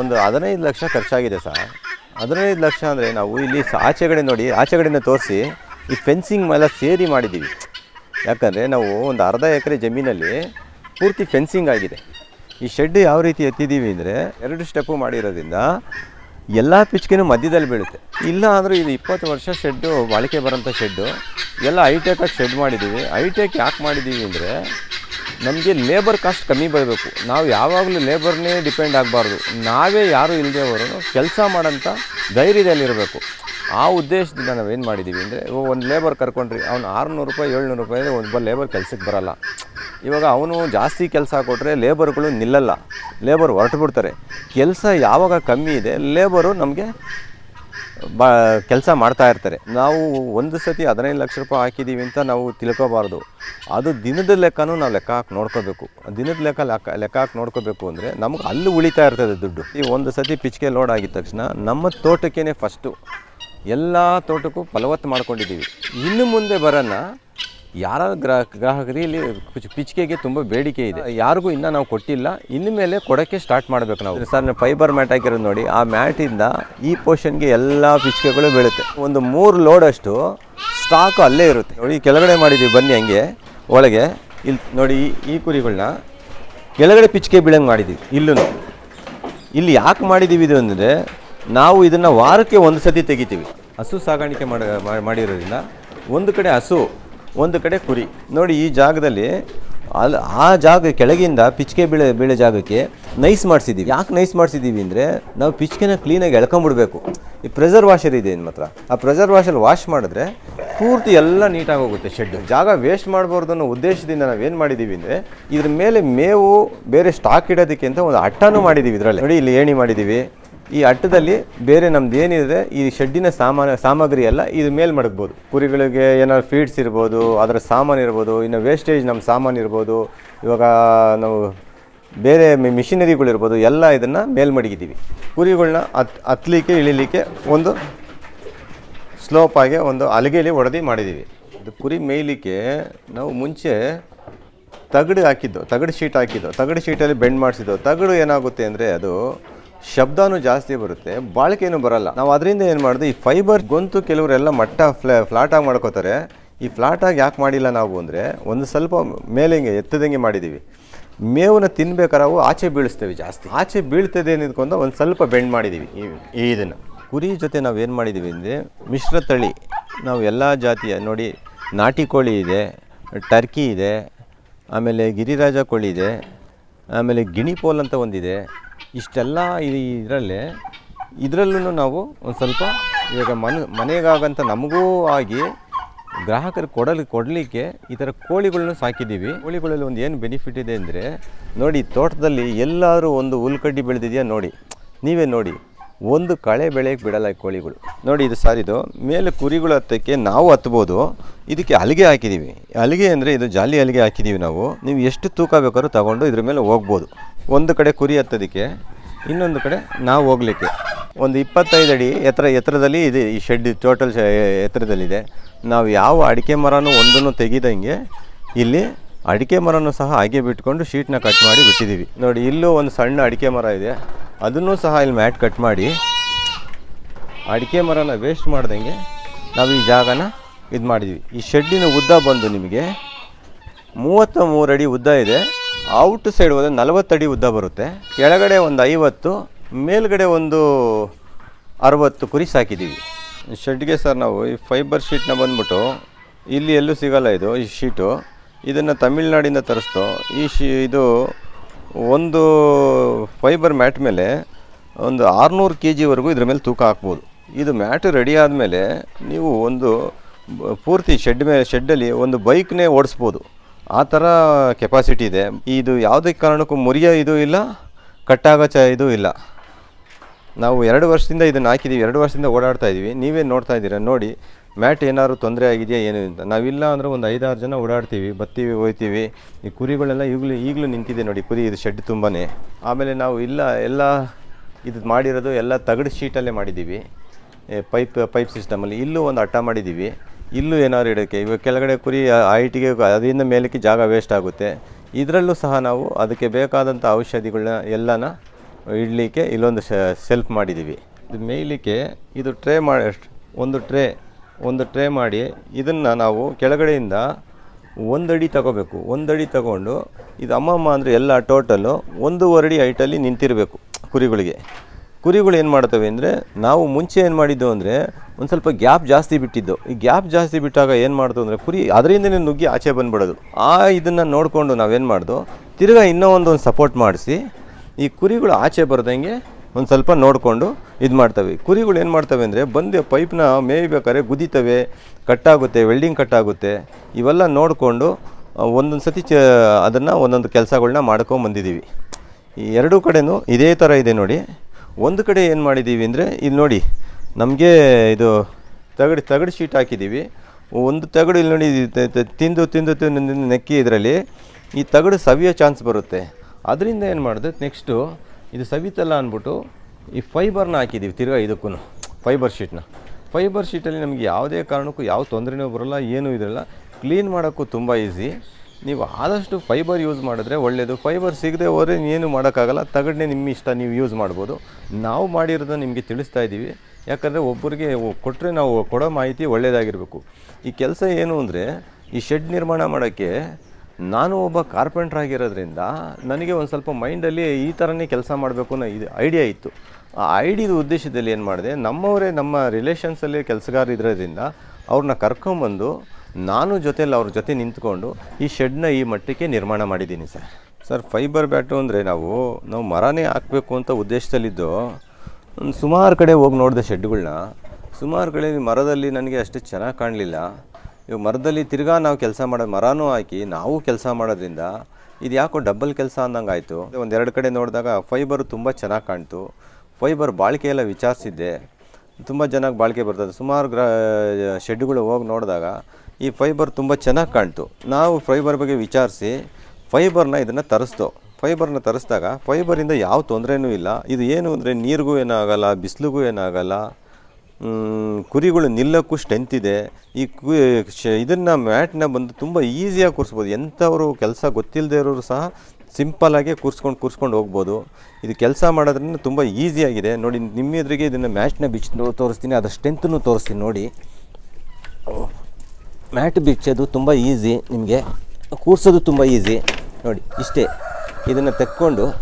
ಒಂದು ಹದಿನೈದು ಲಕ್ಷ ಖರ್ಚಾಗಿದೆ ಸರ್. ಹದಿನೈದು ಲಕ್ಷ ಅಂದರೆ ನಾವು ಇಲ್ಲಿ ಆಚೆಗಡೆ ನೋಡಿ ಆಚೆಗಡೆನ ತೋರಿಸಿ ಈ ಫೆನ್ಸಿಂಗ್ ಮೇಲೆ ಸೇರಿ ಮಾಡಿದ್ದೀವಿ ಯಾಕಂದರೆ ನಾವು ಒಂದು ಅರ್ಧ ಎಕರೆ ಜಮೀನಲ್ಲಿ ಪೂರ್ತಿ ಫೆನ್ಸಿಂಗ್ ಆಗಿದೆ. ಈ ಶೆಡ್ ಯಾವ ರೀತಿ ಎತ್ತಿದ್ದೀವಿ ಅಂದರೆ ಎರಡು ಸ್ಟೆಪ್ಪು ಮಾಡಿರೋದ್ರಿಂದ ಎಲ್ಲ ಪಿಚ್ಕಿನೂ ಮಧ್ಯದಲ್ಲಿ ಬೀಳುತ್ತೆ. ಇಲ್ಲ ಆದರೂ ಇದು ಇಪ್ಪತ್ತು ವರ್ಷ ಶೆಡ್ಡು ಬಾಳಿಕೆ ಬರೋಂಥ ಶೆಡ್ಡು. ಎಲ್ಲ ಹೈಟೆಕಾಗಿ ಶೆಡ್ ಮಾಡಿದ್ದೀವಿ ಹೈಟೆಕ್ ಯಾಕೆ ಮಾಡಿದ್ದೀವಿ ಅಂದರೆ ನಮಗೆ ಲೇಬರ್ ಕಾಸ್ಟ್ ಕಮ್ಮಿ ಬರಬೇಕು. ನಾವು ಯಾವಾಗಲೂ ಲೇಬರ್ನೇ ಡಿಪೆಂಡ್ ಆಗಬಾರ್ದು. ನಾವೇ ಯಾರೂ ಇಲ್ಲದೆವರು ಕೆಲಸ ಮಾಡೋಂಥ ಧೈರ್ಯದಲ್ಲಿರಬೇಕು. ಆ ಉದ್ದೇಶದಿಂದ ಏನು ಮಾಡಿದ್ದೀವಿ ಅಂದರೆ ಒಂದು ಲೇಬರ್ ಕರ್ಕೊಂಡ್ರಿ, ಅವ್ನು ಆರುನೂರು ರೂಪಾಯಿ, ಏಳ್ನೂರು ರೂಪಾಯಿ ಒಬ್ಬ ಲೇಬರ್ ಕೆಲಸಕ್ಕೆ ಬರಲ್ಲ. ಇವಾಗ ಅವನು ಜಾಸ್ತಿ ಕೆಲಸ ಕೊಟ್ಟರೆ ಲೇಬರ್ಗಳು ನಿಲ್ಲಲ್ಲ ಲೇಬರ್ ಹೊರಟು ಬಿಡ್ತಾರೆ ಕೆಲಸ ಯಾವಾಗ ಕಮ್ಮಿ ಇದೆ ಲೇಬರು ನಮಗೆ ಬ, ಕೆಲಸ ಮಾಡ್ತಾ ಇರ್ತಾರೆ. ನಾವು ಒಂದು ಸತಿ ಹದಿನೈದು ಲಕ್ಷ ರೂಪಾಯಿ ಹಾಕಿದ್ದೀವಿ ಅಂತ ನಾವು ತಿಳ್ಕೋಬಾರ್ದು. ಅದು ದಿನದ ಲೆಕ್ಕನೂ ನಾವು ಲೆಕ್ಕ ಹಾಕಿ ನೋಡ್ಕೋಬೇಕು. ದಿನದ ಲೆಕ್ಕ ಲೆಕ್ಕ ಲೆಕ್ಕ ಹಾಕಿ ನೋಡ್ಕೋಬೇಕು ಅಂದರೆ ನಮ್ಗೆ ಅಲ್ಲಿ ಉಳಿತಾ ಇರ್ತದೆ ದುಡ್ಡು. ಈ ಒಂದು ಸತಿ ಪಿಚ್ಕೆ ಲೋಡ್ ಆಗಿದ ತಕ್ಷಣ ನಮ್ಮ ತೋಟಕ್ಕೇ ಫಸ್ಟು ಎಲ್ಲ ತೋಟಕ್ಕೂ ಫಲವತ್ತು ಮಾಡ್ಕೊಂಡಿದ್ದೀವಿ. ಇನ್ನು ಮುಂದೆ ಬರೋಣ, ಯಾರ ಗ್ರಾಹ ಇಲ್ಲಿ ಪಿಚ್- ಪಿಚ್ಕೆಗೆ ತುಂಬ ಬೇಡಿಕೆ ಇದೆ. ಯಾರಿಗೂ ಇನ್ನೂ ನಾವು ಕೊಟ್ಟಿಲ್ಲ, ಇನ್ನು ಮೇಲೆ ಕೊಡೋಕ್ಕೆ ಸ್ಟಾರ್ಟ್ ಮಾಡಬೇಕು ನಾವು. ಸರ್ ಫೈಬರ್ ಮ್ಯಾಟ್ ಹಾಕಿರೋದು ನೋಡಿ, ಆ ಮ್ಯಾಟಿಂದ ಈ ಪೋರ್ಷನ್ಗೆ ಎಲ್ಲ ಪಿಚ್ಕೆಗಳು ಬೀಳುತ್ತೆ. ಒಂದು ಮೂರು ಲೋಡಷ್ಟು ಸ್ಟಾಕು ಅಲ್ಲೇ ಇರುತ್ತೆ. ನೋಡಿ, ಕೆಳಗಡೆ ಮಾಡಿದ್ದೀವಿ ಬನ್ನಿ ಹಂಗೆ, ಒಳಗೆ. ಇಲ್ಲಿ ನೋಡಿ, ಈ ಕುರಿಗಳನ್ನ ಕೆಳಗಡೆ ಪಿಚ್ಕೆ ಬೀಳಂಗೆ ಮಾಡಿದ್ದೀವಿ ಇಲ್ಲೂ ಇಲ್ಲಿ ಯಾಕೆ ಮಾಡಿದ್ದೀವಿ ಇದು ಅಂದರೆ ನಾವು ಇದನ್ನು ವಾರಕ್ಕೆ ಒಂದು ಸತಿ ತೆಗಿತೀವಿ. ಹಸು ಸಾಗಾಣಿಕೆ ಮಾಡ ಮಾಡಿರೋದ್ರಿಂದ ಒಂದು ಕಡೆ ಹಸು, ಒಂದು ಕಡೆ ಕುರಿ. ನೋಡಿ ಈ ಜಾಗದಲ್ಲಿ ಅಲ್ಲಿ ಆ ಜಾಗ ಕೆಳಗಿಂದ ಪಿಚ್ಕೆ ಬೀಳೆ, ಬೀಳೋ ಜಾಗಕ್ಕೆ ನೈಸ್ ಮಾಡಿಸಿದ್ದೀವಿ ಯಾಕೆ ನೈಸ್ ಮಾಡಿಸಿದ್ದೀವಿ ಅಂದರೆ ನಾವು ಪಿಚ್ಕೆನ ಕ್ಲೀನಾಗಿ ಎಳ್ಕೊಂಬಿಡ್ಬೇಕು. ಈ ಪ್ರೆಸರ್ ವಾಷರ್ ಇದೆ ನಿಮ್ಮ ಹತ್ರ ಆ ಪ್ರೆಸರ್ ವಾಷರ್ ವಾಶ್ ಮಾಡಿದ್ರೆ ಪೂರ್ತಿ ಎಲ್ಲ ನೀಟಾಗಿ ಹೋಗುತ್ತೆ ಶೆಡ್. ಜಾಗ ವೇಸ್ಟ್ ಮಾಡಬಾರ್ದು ಅನ್ನೋ ಉದ್ದೇಶದಿಂದ ನಾವೇನು ಮಾಡಿದ್ದೀವಿ ಅಂದರೆ ಇದ್ರ ಮೇಲೆ ಮೇವು, ಬೇರೆ ಸ್ಟಾಕ್ ಇಡೋದಕ್ಕೆ ಅಂತ ಒಂದು ಅಟ್ಟನೂ ಮಾಡಿದ್ದೀವಿ ಇದರಲ್ಲಿ. ನೋಡಿ ಇಲ್ಲಿ ಏಣಿ ಮಾಡಿದ್ದೀವಿ ಈ ಅಟ್ಟದಲ್ಲಿ ಬೇರೆ ನಮ್ದು ಏನಿದೆ, ಈ ಶೆಡ್ಡಿನ ಸಾಮಾನ, ಸಾಮಗ್ರಿ ಎಲ್ಲ ಇದು ಮೇಲೆ ಮಡಗ್ಬೋದು. ಕುರಿಗಳಿಗೆ ಏನಾದ್ರು ಫೀಡ್ಸ್ ಇರ್ಬೋದು, ಅದರ ಸಾಮಾನು ಇರ್ಬೋದು, ಇನ್ನು ವೇಸ್ಟೇಜ್ ನಮ್ಮ ಸಾಮಾನು ಇರ್ಬೋದು, ಇವಾಗ ನಾವು ಬೇರೆ ಮಿಷಿನರಿಗಳಿರ್ಬೋದು ಎಲ್ಲ ಇದನ್ನು ಮೇಲ್ ಮಡಗಿದ್ದೀವಿ. ಕುರಿಗಳನ್ನ ಹತ್ ಹತ್ತಲಿಕ್ಕೆ ಇಳಿಲಿಕ್ಕೆ ಒಂದು ಸ್ಲೋಪಾಗಿ ಒಂದು ಅಲಗೆಯಲ್ಲಿ ಒಡೆದು ಮಾಡಿದ್ದೀವಿ. ಇದು ಕುರಿ ಮೇಯ್ಲಿಕ್ಕೆ ನಾವು ಮುಂಚೆ ತಗಡು ಹಾಕಿದ್ದು, ತಗಡು ಶೀಟ್ ಹಾಕಿದ್ದು, ತಗಡು ಶೀಟಲ್ಲಿ ಬೆಂಡ್ ಮಾಡಿಸಿದ್ದು, ತಗಡು ಏನಾಗುತ್ತೆ ಅಂದರೆ ಅದು ಶಬ್ದನೂ ಜಾಸ್ತಿ ಬರುತ್ತೆ, ಬಾಳಿಕೆನೂ ಬರಲ್ಲ. ನಾವು ಅದರಿಂದ ಏನು ಮಾಡಿದ್ವಿ ಈ ಫೈಬರ್ ಗೊಂತು ಕೆಲವರೆಲ್ಲ ಮಟ್ಟ ಫ್ಲಾಟ್ ಫ್ಲಾಟಾಗಿ ಮಾಡ್ಕೋತಾರೆ. ಈ ಫ್ಲಾಟಾಗಿ ಯಾಕೆ ಮಾಡಿಲ್ಲ ನಾವು ಅಂದರೆ, ಒಂದು ಸ್ವಲ್ಪ ಮೇಲೆ ಹಿಂಗೆ ಎತ್ತದಂಗೆ ಮಾಡಿದ್ದೀವಿ ಮೇವನ್ನ ತಿನ್ಬೇಕಾದ್ರೆ ಅವು ಆಚೆ ಬೀಳಿಸ್ತೇವೆ ಜಾಸ್ತಿ. ಆಚೆ ಬೀಳ್ತದೆ ಅನ್ನೋದ್ಕೊಂಡು ಒಂದು ಸ್ವಲ್ಪ ಬೆಂಡ್ ಮಾಡಿದ್ದೀವಿ ಈ ಇದನ್ನು. ಕುರಿ ಜೊತೆ ನಾವು ಏನು ಮಾಡಿದ್ದೀವಿ ಅಂದರೆ, ಮಿಶ್ರ ತಳಿ. ನಾವು ಎಲ್ಲ ಜಾತಿಯ, ನೋಡಿ, ನಾಟಿ ಕೋಳಿ ಇದೆ, ಟರ್ಕಿ ಇದೆ, ಆಮೇಲೆ ಗಿರಿರಾಜ ಕೋಳಿ ಇದೆ, ಆಮೇಲೆ ಗಿಣಿ ಪೋಲ್ ಅಂತ ಒಂದಿದೆ. ಇಷ್ಟೆಲ್ಲ ಇದರಲ್ಲಿ ಇದರಲ್ಲೂ ನಾವು ಒಂದು ಸ್ವಲ್ಪ ಇವಾಗ ಮನೆ, ಮನೆಗಾಗಂತ ನಮಗೂ ಆಗಿ ಗ್ರಾಹಕರು ಕೊಡಲಿ, ಕೊಡಲಿಕ್ಕೆ ಈ ಥರ ಕೋಳಿಗಳನ್ನೂ ಸಾಕಿದ್ದೀವಿ. ಕೋಳಿಗಳಲ್ಲಿ ಒಂದು ಏನು ಬೆನಿಫಿಟ್ ಇದೆ ಅಂದರೆ, ನೋಡಿ ತೋಟದಲ್ಲಿ ಎಲ್ಲಾದರೂ ಒಂದು ಹುಲ್ಕಡ್ಡಿ ಬೆಳೆದಿದೆಯಾ ನೋಡಿ. ನೀವೇ ನೋಡಿ, ಒಂದು ಕಳೆ ಬೆಳೆಗೆ ಬಿಡಲ್ಲ ಕೋಳಿಗಳು. ನೋಡಿ ಇದು ಸರ್ ಇದು, ಮೇಲೆ ಕುರಿಗಳು ಹತ್ತಕ್ಕೆ ನಾವು ಹತ್ಬೋದು, ಇದಕ್ಕೆ ಹಲಿಗೆ ಹಾಕಿದ್ದೀವಿ ಹಲಿಗೆ ಅಂದರೆ ಇದು ಜಾಲಿ ಹಲಿಗೆ ಹಾಕಿದ್ದೀವಿ ನಾವು. ನೀವು ಎಷ್ಟು ತೂಕ ಬೇಕಾದ್ರೂ ತಗೊಂಡು ಇದ್ರ ಮೇಲೆ ಹೋಗ್ಬೋದು. ಒಂದು ಕಡೆ ಕುರಿ ಹತ್ತೋದಕ್ಕೆ, ಇನ್ನೊಂದು ಕಡೆ ನಾವು ಹೋಗ್ಲಿಕ್ಕೆ. ಒಂದು ಇಪ್ಪತ್ತೈದು ಅಡಿ ಎತ್ತರ, ಎತ್ತರದಲ್ಲಿ ಇದೆ ಈ ಶೆಡ್ ಟೋಟಲ್ ಎತ್ತರದಲ್ಲಿದೆ. ನಾವು ಯಾವ ಅಡಿಕೆ ಮರನೂ ಒಂದನ್ನು ತೆಗೆದಂಗೆ ಇಲ್ಲಿ ಅಡಿಕೆ ಮರನೂ ಸಹ ಹಾಗೆ ಬಿಟ್ಕೊಂಡು ಶೀಟ್ನ ಕಟ್ ಮಾಡಿ ಬಿಟ್ಟಿದ್ದೀವಿ. ನೋಡಿ, ಇಲ್ಲೂ ಒಂದು ಸಣ್ಣ ಅಡಿಕೆ ಮರ ಇದೆ. ಅದನ್ನು ಸಹ ಇಲ್ಲಿ ಮ್ಯಾಟ್ ಕಟ್ ಮಾಡಿ ಅಡಿಕೆ ಮರನ ವೇಸ್ಟ್ ಮಾಡ್ದಂಗೆ ನಾವು ಈ ಜಾಗನ ಇದು ಮಾಡಿದ್ವಿ ಈ ಶೆಡ್ಡಿನ ಉದ್ದ ಬಂದು ನಿಮಗೆ ಮೂವತ್ತ ಮೂರು ಅಡಿ ಉದ್ದ ಇದೆ. ಔಟ್ ಸೈಡ್ ಹೋದರೆ ನಲವತ್ತಡಿ ಉದ್ದ ಬರುತ್ತೆ. ಕೆಳಗಡೆ ಒಂದು ಐವತ್ತು, ಮೇಲ್ಗಡೆ ಒಂದು ಅರವತ್ತು ಕುರಿ ಸಾಕಿದ್ದೀವಿ. ಶೆಡ್ಗೆ ಸರ್ ನಾವು ಈ ಫೈಬರ್ ಶೀಟ್ನ ಬಂದ್ಬಿಟ್ಟು ಇಲ್ಲಿ ಎಲ್ಲೂ ಸಿಗಲ್ಲ ಇದು, ಈ ಶೀಟು. ಇದನ್ನು ತಮಿಳ್ನಾಡಿಂದ ತರಿಸ್ತು ಈ ಶೀ, ಇದು ಒಂದು ಫೈಬರ್ ಮ್ಯಾಟ್ ಮೇಲೆ ಒಂದು ಆರುನೂರು ಕೆ ಜಿವರೆಗೂ ಇದ್ರ ಮೇಲೆ ತೂಕ ಹಾಕ್ಬೋದು. ಇದು ಮ್ಯಾಟ್ ರೆಡಿ ಆದಮೇಲೆ ನೀವು ಒಂದು ಪೂರ್ತಿ ಶೆಡ್ ಮೇಲೆ ಶೆಡ್ಡಲ್ಲಿ ಒಂದು ಬೈಕ್ನೇ ಓಡಿಸ್ಬೋದು. ಆ ಥರ ಕೆಪಾಸಿಟಿ ಇದೆ. ಇದು ಯಾವುದೇ ಕಾರಣಕ್ಕೂ ಮುರಿಯ ಇದು ಇಲ್ಲ ಕಟ್ಟಾಗೋ ಚ ಇದು ಇಲ್ಲ. ನಾವು ಎರಡು ವರ್ಷದಿಂದ ಇದನ್ನು ಹಾಕಿದ್ದೀವಿ ಎರಡು ವರ್ಷದಿಂದ ಓಡಾಡ್ತಾ ಇದ್ದೀವಿ ನೀವೇ ನೋಡ್ತಾ ಇದ್ದೀರಾ, ನೋಡಿ. ಮ್ಯಾಟ್ ಏನಾದರೂ ತೊಂದರೆ ಆಗಿದೆಯಾ, ಏನು ಅಂತ. ನಾವಿಲ್ಲ ಅಂದರೆ ಒಂದು ಐದಾರು ಜನ ಓಡಾಡ್ತೀವಿ, ಬತ್ತೀವಿ, ಹೋಯ್ತೀವಿ. ಈ ಕುರಿಗಳೆಲ್ಲ ಈಗಲೂ ಈಗಲೂ ನಿಂತಿದೆ ನೋಡಿ ಕುರಿ, ಇದು ಶೆಡ್ ತುಂಬಾ ಆಮೇಲೆ ನಾವು ಇಲ್ಲ, ಎಲ್ಲ ಇದು ಮಾಡಿರೋದು ಎಲ್ಲ ತಗಡು ಶೀಟಲ್ಲೇ ಮಾಡಿದ್ದೀವಿ. ಪೈಪ್ ಪೈಪ್ ಸಿಸ್ಟಮಲ್ಲಿ ಇಲ್ಲೂ ಒಂದು ಅಟ್ಟ ಮಾಡಿದ್ದೀವಿ. ಇಲ್ಲೂ ಏನಾದ್ರು ಇಡೋಕ್ಕೆ ಇವಾಗ ಕೆಳಗಡೆ ಕುರಿ ಹೈಟಿಗೆ ಅದರಿಂದ ಮೇಲಕ್ಕೆ ಜಾಗ ವೇಸ್ಟ್ ಆಗುತ್ತೆ. ಇದರಲ್ಲೂ ಸಹ ನಾವು ಅದಕ್ಕೆ ಬೇಕಾದಂಥ ಔಷಧಿಗಳನ್ನ ಎಲ್ಲನ ಇಡಲಿಕ್ಕೆ ಇಲ್ಲೊಂದು ಸೆಲ್ಫ್ ಮಾಡಿದ್ದೀವಿ. ಇದು ಮೇಯ್ಲಿಕ್ಕೆ ಇದು ಟ್ರೇ ಮಾಡಿ ಒಂದು ಟ್ರೇ ಒಂದು ಟ್ರೇ ಮಾಡಿ ಇದನ್ನು ನಾವು ಕೆಳಗಡೆಯಿಂದ ಒಂದಡಿ ತಗೋಬೇಕು. ಒಂದಡಿ ತಗೊಂಡು ಇದು ಅಮ್ಮಮ್ಮ ಅಂದರೆ ಎಲ್ಲ ಟೋಟಲ್ಲು ಒಂದೂವರೆ ಅಡಿ ಹೈಟಲ್ಲಿ ನಿಂತಿರಬೇಕು ಕುರಿಗಳಿಗೆ. ಕುರಿಗಳು ಏನು ಮಾಡ್ತವೆ ಅಂದರೆ, ನಾವು ಮುಂಚೆ ಏನು ಮಾಡಿದ್ದು ಅಂದರೆ, ಒಂದು ಸ್ವಲ್ಪ ಗ್ಯಾಪ್ ಜಾಸ್ತಿ ಬಿಟ್ಟಿದ್ದು ಈ ಗ್ಯಾಪ್ ಜಾಸ್ತಿ ಬಿಟ್ಟಾಗ ಏನು ಮಾಡ್ತು ಅಂದರೆ, ಕುರಿ ಅದರಿಂದನೇ ನುಗ್ಗಿ ಆಚೆ ಬಂದ್ಬಿಡೋದು. ಆ ಇದನ್ನು ನೋಡಿಕೊಂಡು ನಾವೇನು ಮಾಡ್ದು ತಿರ್ಗಾ ಇನ್ನೂ ಒಂದೊಂದು ಒಂದು ಸಪೋರ್ಟ್ ಮಾಡಿಸಿ, ಈ ಕುರಿಗಳು ಆಚೆ ಬರ್ದಂಗೆ ಒಂದು ಸ್ವಲ್ಪ ನೋಡಿಕೊಂಡು ಇದು ಮಾಡ್ತವೆ. ಕುರಿಗಳು ಏನು ಮಾಡ್ತವೆ ಅಂದರೆ, ಬಂದು ಪೈಪ್ನ ಮೇಯ್ಬೇಕಾದ್ರೆ ಗುದಿತವೆ, ಕಟ್ಟಾಗುತ್ತೆ ವೆಲ್ಡಿಂಗ್ ಕಟ್ಟಾಗುತ್ತೆ, ಇವೆಲ್ಲ ನೋಡಿಕೊಂಡು ಒಂದೊಂದು ಸತಿ ಚ, ಅದನ್ನು ಒಂದೊಂದು ಮಾಡ್ಕೊಂಡು ಮಾಡ್ಕೊಂಬಂದಿದ್ದೀವಿ ಈ ಎರಡೂ ಕಡೆಯೂ ಇದೇ ಥರ ಇದೆ ನೋಡಿ. ಒಂದು ಕಡೆ ಏನು ಮಾಡಿದ್ದೀವಿ ಅಂದರೆ, ಇಲ್ಲಿ ನೋಡಿ, ನಮಗೆ ಇದು ತಗಡು ತಗಡು ಶೀಟ್ ಹಾಕಿದ್ದೀವಿ ಒಂದು ತಗಡು ಇಲ್ಲಿ ನೋಡಿ ತಿಂದು ತಿಂದು ತಿಂದು ನೆಕ್ಕಿ ಇದರಲ್ಲಿ ಈ ತಗಡು ಸವಿಯೋ ಚಾನ್ಸ್ ಬರುತ್ತೆ. ಅದರಿಂದ ಏನು ಮಾಡಿದೆ, ನೆಕ್ಸ್ಟು ಇದು ಸವಿತಲ್ಲ ಅಂದ್ಬಿಟ್ಟು ಈ ಫೈಬರ್ನ ಹಾಕಿದ್ದೀವಿ ತಿರ್ಗಾ ಇದಕ್ಕೂ ಫೈಬರ್ ಶೀಟ್ನ. ಫೈಬರ್ ಶೀಟಲ್ಲಿ ನಮಗೆ ಯಾವುದೇ ಕಾರಣಕ್ಕೂ ಯಾವ ತೊಂದರೆನೂ ಬರೋಲ್ಲ, ಏನೂ ಇದಿರಲ್ಲ ಕ್ಲೀನ್ ಮಾಡೋಕ್ಕೂ ತುಂಬ ಈಸಿ ನೀವು ಆದಷ್ಟು ಫೈಬರ್ ಯೂಸ್ ಮಾಡಿದ್ರೆ ಒಳ್ಳೆಯದು ಫೈಬರ್ ಸಿಗದೆ ಹೋದರೆ ಏನು ಮಾಡೋಕ್ಕಾಗಲ್ಲ. ತಗಡನ್ನೇ ನಿಮ್ಮ ಇಷ್ಟ, ನೀವು ಯೂಸ್ ಮಾಡ್ಬೋದು. ನಾವು ಮಾಡಿರೋದನ್ನ ನಿಮಗೆ ತಿಳಿಸ್ತಾ ಇದ್ದೀವಿ. ಯಾಕಂದರೆ ಒಬ್ಬರಿಗೆ ಕೊಟ್ಟರೆ ನಾವು ಕೊಡೋ ಮಾಹಿತಿ ಒಳ್ಳೆಯದಾಗಿರಬೇಕು ಈ ಕೆಲಸ ಏನು ಅಂದರೆ, ಈ ಶೆಡ್ ನಿರ್ಮಾಣ ಮಾಡೋಕ್ಕೆ ನಾನು ಒಬ್ಬ ಕಾರ್ಪೆಂಟ್ರ್ ಆಗಿರೋದ್ರಿಂದ ನನಗೆ ಒಂದು ಸ್ವಲ್ಪ ಮೈಂಡಲ್ಲಿ ಈ ಥರನೇ ಕೆಲಸ ಮಾಡಬೇಕು ಅನ್ನೋ ಇದು ಐಡಿಯಾ ಇತ್ತು. ಆ ಐಡಿಯದ ಉದ್ದೇಶದಲ್ಲಿ ಏನು ಮಾಡಿದೆ, ನಮ್ಮವರೇ ನಮ್ಮ ರಿಲೇಷನ್ಸಲ್ಲಿ ಕೆಲಸಗಾರ ಇರೋದ್ರಿಂದ ಅವ್ರನ್ನ ಕರ್ಕೊಂಬಂದು ನಾನು ಜೊತೆಯಲ್ಲಿ ಅವ್ರ ಜೊತೆ ನಿಂತ್ಕೊಂಡು ಈ ಶೆಡ್ನ ಈ ಮಟ್ಟಕ್ಕೆ ನಿರ್ಮಾಣ ಮಾಡಿದ್ದೀನಿ ಸರ್. ಸರ್, ಫೈಬರ್ ಬ್ಯಾಟು ಅಂದರೆ ನಾವು ನಾವು ಮರನೇ ಹಾಕಬೇಕು ಅಂತ ಉದ್ದೇಶದಲ್ಲಿದ್ದು ಸುಮಾರು ಕಡೆ ಹೋಗಿ ನೋಡಿದೆ ಶೆಡ್ಗಳನ್ನ ಸುಮಾರು ಕಡೆ ಮರದಲ್ಲಿ ನನಗೆ ಅಷ್ಟು ಚೆನ್ನಾಗಿ ಕಾಣಲಿಲ್ಲ. ಇವು ಮರದಲ್ಲಿ ತಿರ್ಗಾ ನಾವು ಕೆಲಸ ಮಾಡೋ, ಮರನೂ ಹಾಕಿ ನಾವು ಕೆಲಸ ಮಾಡೋದ್ರಿಂದ ಇದು ಯಾಕೋ ಡಬ್ಬಲ್ ಕೆಲಸ ಅಂದಂಗೆ ಆಯಿತು. ಒಂದೆರಡು ಕಡೆ ನೋಡಿದಾಗ ಫೈಬರ್ ತುಂಬ ಚೆನ್ನಾಗಿ ಕಾಣ್ತು. ಫೈಬರ್ ಬಾಳಿಕೆ ಎಲ್ಲ ವಿಚಾರಿಸಿದ್ದೆ. ತುಂಬ ಚೆನ್ನಾಗಿ ಬಾಳಿಕೆ ಬರ್ತದೆ. ಸುಮಾರು ಗ್ರಾ, ಶೆಡ್ಗಳು ಹೋಗಿ ನೋಡಿದಾಗ ಈ ಫೈಬರ್ ತುಂಬ ಚೆನ್ನಾಗಿ ಕಾಣ್ತು. ನಾವು ಫೈಬರ್ ಬಗ್ಗೆ ವಿಚಾರಿಸಿ, ಫೈಬರ್ನ ಇದನ್ನು ತರಿಸ್ತು ಫೈಬರ್ನ ತರಿಸಿದಾಗ ಫೈಬರಿಂದ ಯಾವ ತೊಂದರೆನೂ ಇಲ್ಲ. ಇದು ಏನು ಅಂದರೆ ನೀರಿಗೂ ಏನಾಗಲ್ಲ, ಬಿಸಿಲಿಗೂ ಏನಾಗಲ್ಲ ಕುರಿಗಳು ನಿಲ್ಲಕ್ಕೂ ಸ್ಟ್ರೆಂತ್ ಇದೆ. ಈ ಕು ಇದನ್ನು ಮ್ಯಾಟ್ನ ಬಂದು ತುಂಬ ಈಸಿಯಾಗಿ ಕೂರಿಸ್ಬೋದು. ಎಂಥವರು ಕೆಲಸ ಗೊತ್ತಿಲ್ಲದೆ ಇರೋರು ಸಹ ಸಿಂಪಲ್ಲಾಗಿ ಕೂರಿಸ್ಕೊಂಡು ಕೂರಿಸ್ಕೊಂಡು ಹೋಗ್ಬೋದು. ಇದು ಕೆಲಸ ಮಾಡೋದ್ರಿಂದ ತುಂಬ ಈಸಿಯಾಗಿದೆ. ನೋಡಿ ನಿಮ್ಮ ಎದುರಿಗೆ ಇದನ್ನು ಮ್ಯಾಟ್ನ ಬಿಚ್ಚು, ತೋರಿಸ್ತೀನಿ. ಅದರ ಸ್ಟ್ರೆಂತನ್ನು ತೋರಿಸ್ತೀನಿ ನೋಡಿ. ಮ್ಯಾಟ್ ಬಿಚ್ಚೋದು ತುಂಬ ಈಸಿ, ನಿಮಗೆ ಕೂರಿಸೋದು ತುಂಬ ಈಸಿ. ನೋಡಿ, ಇಷ್ಟೇ. ಇದನ್ನು ತೆಕ್ಕೊಂಡು,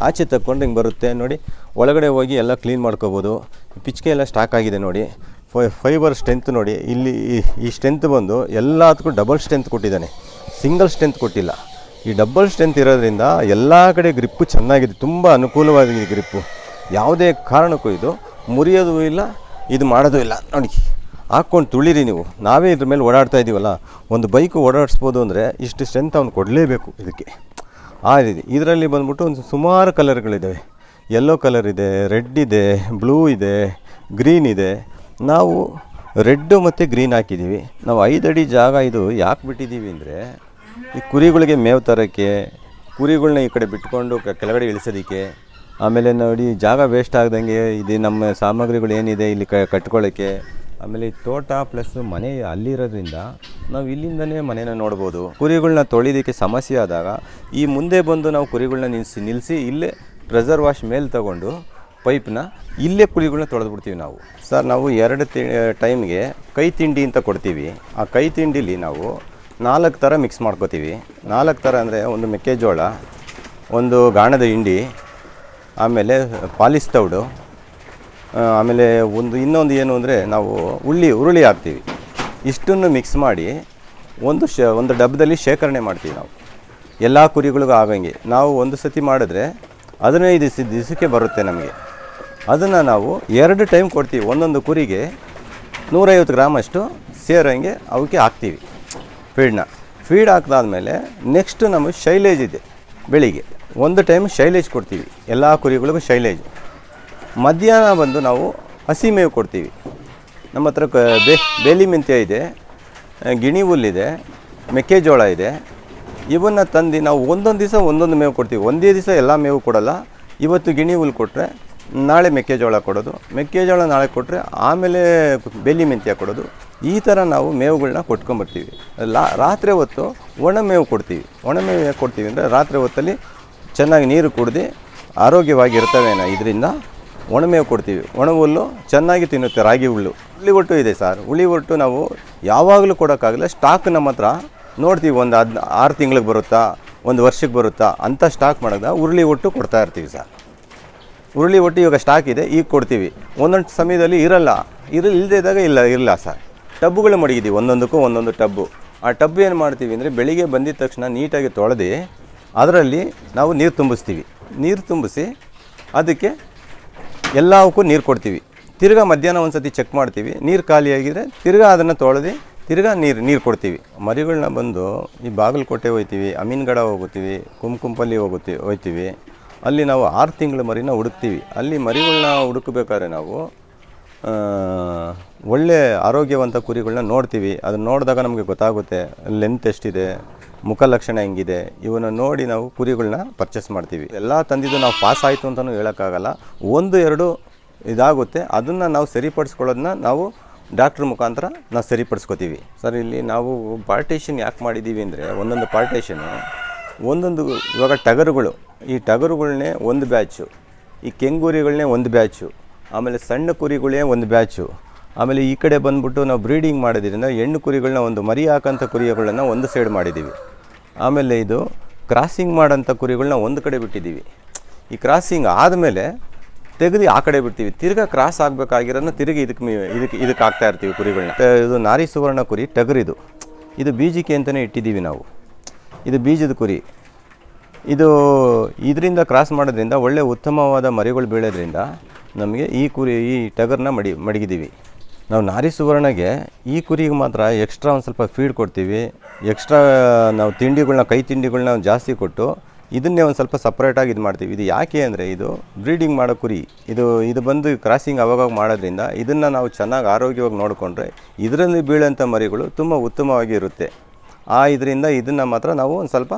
ಆಚೆ ತಕ್ಕೊಂಡು ಹಿಂಗೆ ಬರುತ್ತೆ. ನೋಡಿ, ಒಳಗಡೆ ಹೋಗಿ ಎಲ್ಲ ಕ್ಲೀನ್ ಮಾಡ್ಕೋಬೋದು. ಪಿಚ್ಕೆ ಎಲ್ಲ ಸ್ಟಾಕ್ ಆಗಿದೆ ನೋಡಿ. ಫೈಬರ್ ಸ್ಟ್ರೆಂತ್ ನೋಡಿ. ಇಲ್ಲಿ ಈ- ಈ ಸ್ಟ್ರೆಂತ್ ಬಂದು ಎಲ್ಲದಕ್ಕೂ ಡಬಲ್ ಸ್ಟ್ರೆಂತ್ ಕೊಟ್ಟಿದ್ದಾನೆ. ಸಿಂಗಲ್ ಸ್ಟ್ರೆಂತ್ ಕೊಟ್ಟಿಲ್ಲ. ಈ ಡಬಲ್ ಸ್ಟ್ರೆಂತ್ ಇರೋದ್ರಿಂದ ಎಲ್ಲ ಕಡೆ ಗ್ರಿಪ್ಪು ಚೆನ್ನಾಗಿದೆ. ತುಂಬ ಅನುಕೂಲವಾಗಿದೆ ಗ್ರಿಪ್ಪು. ಯಾವುದೇ ಕಾರಣಕ್ಕೂ ಇದು ಮುರಿಯೋದು ಇಲ್ಲ, ಇದು ಮಾಡೋದು ಇಲ್ಲ. ನೋಡಿ. ಹಾಕ್ಕೊಂಡು ತುಳಿರಿ ನೀವು. ನಾವೇ ಇದ್ರ ಮೇಲೆ ಓಡಾಡ್ತಾ ಇದ್ದೀವಲ್ಲ ಒಂದು ಬೈಕು ಓಡಾಡಿಸ್ಬೋದು ಅಂದರೆ ಇಷ್ಟು ಸ್ಟ್ರೆಂತ್ ಅವ್ನು ಕೊಡಲೇಬೇಕು ಇದಕ್ಕೆ. ಆ ರೀತಿ. ಇದರಲ್ಲಿ ಬಂದ್ಬಿಟ್ಟು ಒಂದು ಸುಮಾರು ಕಲರ್ಗಳಿದ್ದಾವೆ ಯೆಲ್ಲೋ ಕಲರ್ ಇದೆ ರೆಡ್ ಇದೆ ಬ್ಲೂ ಇದೆ ಗ್ರೀನ್ ಇದೆ. ನಾವು ರೆಡ್ಡು ಮತ್ತು ಗ್ರೀನ್ ಹಾಕಿದ್ದೀವಿ ನಾವು ಐದಡಿ ಜಾಗ ಇದು ಯಾಕೆ ಬಿಟ್ಟಿದ್ದೀವಿ ಅಂದರೆ, ಈ ಕುರಿಗಳಿಗೆ ಮೇವು ತರೋಕ್ಕೆ ಕುರಿಗಳನ್ನ ಈ ಕಡೆ ಬಿಟ್ಕೊಂಡು ಕೆಳಗಡೆ ಇಳಿಸೋದಕ್ಕೆ, ಆಮೇಲೆ ನೋಡಿ ಜಾಗ ವೇಸ್ಟ್ ಆಗ್ದಂಗೆ ಇದು, ನಮ್ಮ ಸಾಮಗ್ರಿಗಳು ಏನಿದೆ ಇಲ್ಲಿ ಕ, ಕಟ್ಕೊಳ್ಳೋಕ್ಕೆ. ಆಮೇಲೆ ತೋಟ ಪ್ಲಸ್ ಮನೆ ಅಲ್ಲಿರೋದ್ರಿಂದ ನಾವು ಇಲ್ಲಿಂದನೇ ಮನೇನ ನೋಡ್ಬೋದು. ಕುರಿಗಳನ್ನ ತೊಳಿದಕ್ಕೆ ಸಮಸ್ಯೆ ಆದಾಗ ಈ ಮುಂದೆ ಬಂದು ನಾವು ಕುರಿಗಳನ್ನ ನಿಲ್ಲಿಸಿ ನಿಲ್ಲಿಸಿ ಇಲ್ಲೇ ಪ್ರೆಸರ್ ವಾಶ್ ಮೇಲೆ ತಗೊಂಡು ಪೈಪ್ನ ಇಲ್ಲೇ ಕುರಿಗಳನ್ನ ತೊಳೆದ್ಬಿಡ್ತೀವಿ ನಾವು. ಸರ್ ನಾವು ಎರಡು ತಿ ಟೈಮ್ಗೆ ಕೈ ತಿಂಡಿ ಅಂತ ಕೊಡ್ತೀವಿ. ಆ ಕೈ ತಿಂಡಿಲಿ ನಾವು ನಾಲ್ಕು ಥರ ಮಿಕ್ಸ್ ಮಾಡ್ಕೋತೀವಿ. ನಾಲ್ಕು ಥರ ಅಂದರೆ ಒಂದು ಮೆಕ್ಕೆಜೋಳ ಒಂದು ಗಾಣದ ಹಿಂಡಿ ಆಮೇಲೆ ಪಾಲಿಸ್ ತೌಡು ಆ, ಆಮೇಲೆ ಒಂದು ಇನ್ನೊಂದು ಏನು ಅಂದರೆ ನಾವು ಉಳ್ಳಿ ಹುರುಳಿ ಹಾಕ್ತೀವಿ. ಇಷ್ಟನ್ನು ಮಿಕ್ಸ್ ಮಾಡಿ ಒಂದು ಶ, ಒಂದು ಡಬ್ಬದಲ್ಲಿ ಶೇಖರಣೆ ಮಾಡ್ತೀವಿ ನಾವು. ಎಲ್ಲ ಕುರಿಗಳಿಗೂ ಆಗಂಗೆ. ನಾವು ಒಂದು ಸತಿ ಮಾಡಿದ್ರೆ ಹದಿನೈದು ದಿವಸ ದಿವಸಕ್ಕೆ ಬರುತ್ತೆ ನಮಗೆ. ಅದನ್ನು ನಾವು ಎರಡು ಟೈಮ್ ಕೊಡ್ತೀವಿ. ಒಂದೊಂದು ಕುರಿಗೆ ನೂರೈವತ್ತು ಗ್ರಾಮಷ್ಟು ಸೇರಂಗೆ ಅವಕ್ಕೆ ಹಾಕ್ತೀವಿ ಫೀಡ್ನ ಫೀಡ್ ಹಾಕಿದಾದ್ಮೇಲೆ ನೆಕ್ಸ್ಟ್ ನಮಗೆ ಶೈಲೇಜ್ ಇದೆ ಬೆಳಿಗ್ಗೆ. ಒಂದು ಟೈಮ್ ಶೈಲೇಜ್ ಕೊಡ್ತೀವಿ. ಎಲ್ಲ ಕುರಿಗಳಿಗೂ ಶೈಲೇಜ್. ಮಧ್ಯಾಹ್ನ ಬಂದು ನಾವು ಹಸಿ ಮೇವು ಕೊಡ್ತೀವಿ. ನಮ್ಮ ಹತ್ರ ಕ ಬೇಲಿ ಮೆಂತ್ಯ ಇದೆ ಗಿಣಿ ಹುಲ್ಲಿದೆ ಮೆಕ್ಕೆಜೋಳ ಇದೆ. ಇವನ್ನ ತಂದು ನಾವು ಒಂದೊಂದು ದಿವಸ ಒಂದೊಂದು ಮೇವು ಕೊಡ್ತೀವಿ. ಒಂದೇ ದಿವಸ ಎಲ್ಲ ಮೇವು ಕೊಡಲ್ಲ. ಇವತ್ತು ಗಿಣಿ ಹುಲ್ಲು ಕೊಟ್ಟರೆ ನಾಳೆ ಮೆಕ್ಕೆಜೋಳ ಕೊಡೋದು. ಮೆಕ್ಕೆಜೋಳ ನಾಳೆ ಕೊಟ್ಟರೆ ಆಮೇಲೆ ಬೇಲಿ ಮೆಂತ್ಯ ಕೊಡೋದು. ಈ ಥರ ನಾವು ಮೇವುಗಳನ್ನ ಕೊಟ್ಕೊಂಬರ್ತೀವಿ ಲಾ, ರಾತ್ರಿ ಹೊತ್ತು ಒಣ ಮೇವು ಕೊಡ್ತೀವಿ. ಒಣ ಮೇವು ಕೊಡ್ತೀವಿ ಅಂದರೆ ರಾತ್ರಿ ಹೊತ್ತಲ್ಲಿ ಚೆನ್ನಾಗಿ ನೀರು ಕುಡ್ದು ಆರೋಗ್ಯವಾಗಿರ್ತವೆ ಇದರಿಂದ. ಒಣಮೇವು ಕೊಡ್ತೀವಿ. ಒಣ ಹುಲ್ಲು ಚೆನ್ನಾಗಿ ತಿನ್ನುತ್ತೆ, ರಾಗಿ ಹುಲ್ಲು. ಹುಳಿ ಒಟ್ಟು ಇದೆ ಸರ್. ಹುಳಿ ಒಟ್ಟು ನಾವು ಯಾವಾಗಲೂ ಕೊಡೋಕ್ಕಾಗಲ್ಲ. ಸ್ಟಾಕ್ ನಮ್ಮ ಹತ್ರ ನೋಡ್ತೀವಿ, ಒಂದು ಹದ್, ಆರು ತಿಂಗಳಿಗೆ ಬರುತ್ತಾ, ಒಂದು ವರ್ಷಕ್ಕೆ ಬರುತ್ತಾ, ಅಂತ ಸ್ಟಾಕ್ ಮಾಡಿದಾಗ ಹುರುಳಿ ಒಟ್ಟು ಕೊಡ್ತಾ ಇರ್ತೀವಿ ಸರ್. ಹುರುಳಿ ಒಟ್ಟು ಇವಾಗ ಸ್ಟಾಕ್ ಇದೆ, ಈಗ ಕೊಡ್ತೀವಿ. ಒಂದೊಂದು ಸಮಯದಲ್ಲಿ ಇರಲ್ಲ. ಇರಲಿ ಇಲ್ಲದೇ ಇದ್ದಾಗ ಇಲ್ಲ ಇರಲ್ಲ ಸರ್. ಟಬ್ಬುಗಳು ಮಡಗಿದ್ದೀವಿ ಒಂದೊಂದಕ್ಕೂ ಒಂದೊಂದು ಟಬ್ಬು. ಆ ಟಬ್ ಏನು ಮಾಡ್ತೀವಿ ಅಂದರೆ ಬೆಳಿಗ್ಗೆ ಬಂದಿದ ತಕ್ಷಣ ನೀಟಾಗಿ ತೊಳೆದು, ಅದರಲ್ಲಿ ನಾವು ನೀರು ತುಂಬಿಸ್ತೀವಿ. ನೀರು ತುಂಬಿಸಿ, ಅದಕ್ಕೆ ಎಲ್ಲವಕ್ಕೂ ನೀರು ಕೊಡ್ತೀವಿ. ತಿರ್ಗಾ ಮಧ್ಯಾಹ್ನ ಒಂದು ಸತಿ ಚೆಕ್ ಮಾಡ್ತೀವಿ. ನೀರು ಖಾಲಿಯಾಗಿದ್ರೆ ತಿರ್ಗಾ ಅದನ್ನು ತೊಳೆದು ತಿರ್ಗಾ ನೀರು ನೀರು ಕೊಡ್ತೀವಿ. ಮರಿಗಳನ್ನ ಬಂದು ಈ ಬಾಗಲಕೋಟೆ ಹೋಗ್ತೀವಿ ಅಮೀನ್ಗಡ ಹೋಗುತ್ತೀವಿ, ಕುಂಕುಂಪಲ್ಲಿ ಹೋಗುತ್ತೀವಿ ಹೋಗ್ತೀವಿ ಅಲ್ಲಿ ನಾವು ಆರು ತಿಂಗಳ ಮರಿನ ಹುಡುಕ್ತೀವಿ. ಅಲ್ಲಿ ಮರಿಗಳನ್ನ ಹುಡುಕಬೇಕಾದ್ರೆ ನಾವು ಒಳ್ಳೆ ಆರೋಗ್ಯವಂತ ಕುರಿಗಳನ್ನ ನೋಡ್ತೀವಿ. ಅದನ್ನ ನೋಡಿದಾಗ ನಮಗೆ ಗೊತ್ತಾಗುತ್ತೆ ಲೆಂತ್ ಎಷ್ಟಿದೆ ಮುಖ ಲಕ್ಷಣ ಹೆಂಗಿದೆ, ಇವನ್ನ ನೋಡಿ ನಾವು ಕುರಿಗಳನ್ನ ಪರ್ಚೇಸ್ ಮಾಡ್ತೀವಿ. ಎಲ್ಲ ತಂದಿದ್ದು ನಾವು ಪಾಸ್ ಆಯಿತು ಅಂತಲೂ ಹೇಳೋಕ್ಕಾಗಲ್ಲ. ಒಂದು, ಎರಡು ಇದಾಗುತ್ತೆ, ಅದನ್ನು ನಾವು ಸರಿಪಡಿಸ್ಕೊಳ್ಳೋದನ್ನ ನಾವು ಡಾಕ್ಟ್ರ್ ಮುಖಾಂತರ ನಾವು ಸರಿಪಡಿಸ್ಕೋತೀವಿ. ಸರ್, ಇಲ್ಲಿ ನಾವು ಪಾರ್ಟೇಷನ್ ಯಾಕೆ ಮಾಡಿದ್ದೀವಿ ಅಂದರೆ, ಒಂದೊಂದು ಪಾರ್ಟೇಷನು ಒಂದೊಂದು ಇವಾಗ ಟಗರುಗಳು, ಈ ಟಗರುಗಳನ್ನೇ ಒಂದು ಬ್ಯಾಚು ಈ ಕೆಂಗೂರಿಗಳನ್ನೇ ಒಂದು ಬ್ಯಾಚು ಆಮೇಲೆ ಸಣ್ಣ ಕುರಿಗಳೇ ಒಂದು ಬ್ಯಾಚು ಆಮೇಲೆ ಈ ಕಡೆ ಬಂದ್ಬಿಟ್ಟು ನಾವು ಬ್ರೀಡಿಂಗ್ ಮಾಡೋದ್ರಿಂದ ಹೆಣ್ಣು ಕುರಿಗಳನ್ನ ಒಂದು ಮರಿ ಹಾಕೋಂಥ ಕುರಿಗಳನ್ನ ಒಂದು ಸೈಡ್ ಮಾಡಿದ್ದೀವಿ ಆಮೇಲೆ ಇದು ಕ್ರಾಸಿಂಗ್ ಮಾಡೋಂಥ ಕುರಿಗಳನ್ನ ಒಂದು ಕಡೆ ಬಿಟ್ಟಿದ್ದೀವಿ ಈ ಕ್ರಾಸಿಂಗ್ ಆದಮೇಲೆ ತೆಗೆದು ಆ ಕಡೆ ಬಿಡ್ತೀವಿ. ತಿರ್ಗಾ ಕ್ರಾಸ್ ಆಗಬೇಕಾಗಿರೋದನ್ನ ತಿರುಗಿ ಇದಕ್ಕೆ ಇದಕ್ಕೆ ಇದಕ್ಕೆ ಹಾಕ್ತಾ ಇರ್ತೀವಿ ಕುರಿಗಳನ್ನ. ಇದು ನಾರಿ ಸುವರ್ಣ ಕುರಿ ಟಗರಿದು. ಇದು ಬೀಜಕ್ಕೆ ಅಂತಲೇ ಇಟ್ಟಿದ್ದೀವಿ ನಾವು. ಇದು ಬೀಜದ ಕುರಿ. ಇದು ಇದರಿಂದ ಕ್ರಾಸ್ ಮಾಡೋದ್ರಿಂದ ಒಳ್ಳೆ ಉತ್ತಮವಾದ ಮರಿಗಳು ಬೀಳೋದ್ರಿಂದ ನಮಗೆ ಈ ಕುರಿ ಈ ಟಗರ್ನ ಮಡಿ ಮಡಗಿದ್ದೀವಿ ನಾವು ನಾರಿ ಸುವರ್ಣಗೆ ಈ ಕುರಿಗೆ ಮಾತ್ರ ಎಕ್ಸ್ಟ್ರಾ ಒಂದು ಸ್ವಲ್ಪ ಫೀಡ್ ಕೊಡ್ತೀವಿ. ಎಕ್ಸ್ಟ್ರಾ ನಾವು ತಿಂಡಿಗಳನ್ನ ಕೈ ತಿಂಡಿಗಳನ್ನ ಜಾಸ್ತಿ ಕೊಟ್ಟು ಇದನ್ನೇ ಒಂದು ಸ್ವಲ್ಪ ಸಪ್ರೇಟಾಗಿ ಇದು ಮಾಡ್ತೀವಿ. ಇದು ಯಾಕೆ ಅಂದರೆ ಇದು ಬ್ರೀಡಿಂಗ್ ಮಾಡೋ ಕುರಿ. ಇದು ಇದು ಬಂದು ಕ್ರಾಸಿಂಗ್ ಅವಾಗವಾಗ ಮಾಡೋದ್ರಿಂದ ಇದನ್ನು ನಾವು ಚೆನ್ನಾಗಿ ಆರೋಗ್ಯವಾಗಿ ನೋಡಿಕೊಂಡ್ರೆ ಇದರಲ್ಲಿ ಬೀಳೋಂಥ ಮರಿಗಳು ತುಂಬ ಉತ್ತಮವಾಗಿ ಇರುತ್ತೆ. ಆ ಇದರಿಂದ ಇದನ್ನು ಮಾತ್ರ ನಾವು ಒಂದು ಸ್ವಲ್ಪ